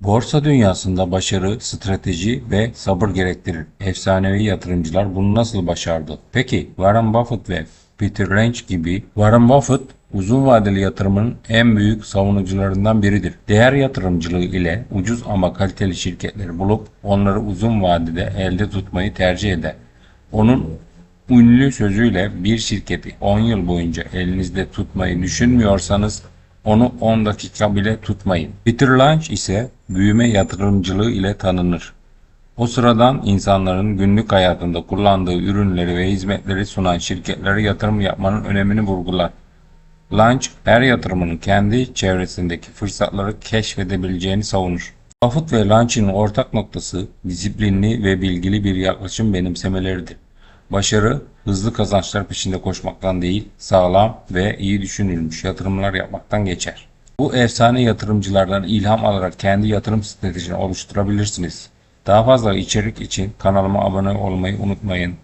Borsa dünyasında başarı, strateji ve sabır gerektirir. Efsanevi yatırımcılar bunu nasıl başardı? Peki Warren Buffett ve Peter Lynch gibi Warren Buffett uzun vadeli yatırımın en büyük savunucularından biridir. Değer yatırımcılığı ile ucuz ama kaliteli şirketleri bulup onları uzun vadede elde tutmayı tercih eder. Onun ünlü sözüyle bir şirketi 10 yıl boyunca elinizde tutmayı düşünmüyorsanız onu 10 dakika bile tutmayın. Peter Lynch ise büyüme yatırımcılığı ile tanınır. O sıradan insanların günlük hayatında kullandığı ürünleri ve hizmetleri sunan şirketlere yatırım yapmanın önemini vurgular. Lynch her yatırımının kendi çevresindeki fırsatları keşfedebileceğini savunur. Buffett ve Lynch'in ortak noktası disiplinli ve bilgili bir yaklaşım benimsemeleridir. Başarı, hızlı kazançlar peşinde koşmaktan değil, sağlam ve iyi düşünülmüş yatırımlar yapmaktan geçer. Bu efsane yatırımcılardan ilham alarak kendi yatırım stratejini oluşturabilirsiniz. Daha fazla içerik için kanalıma abone olmayı unutmayın.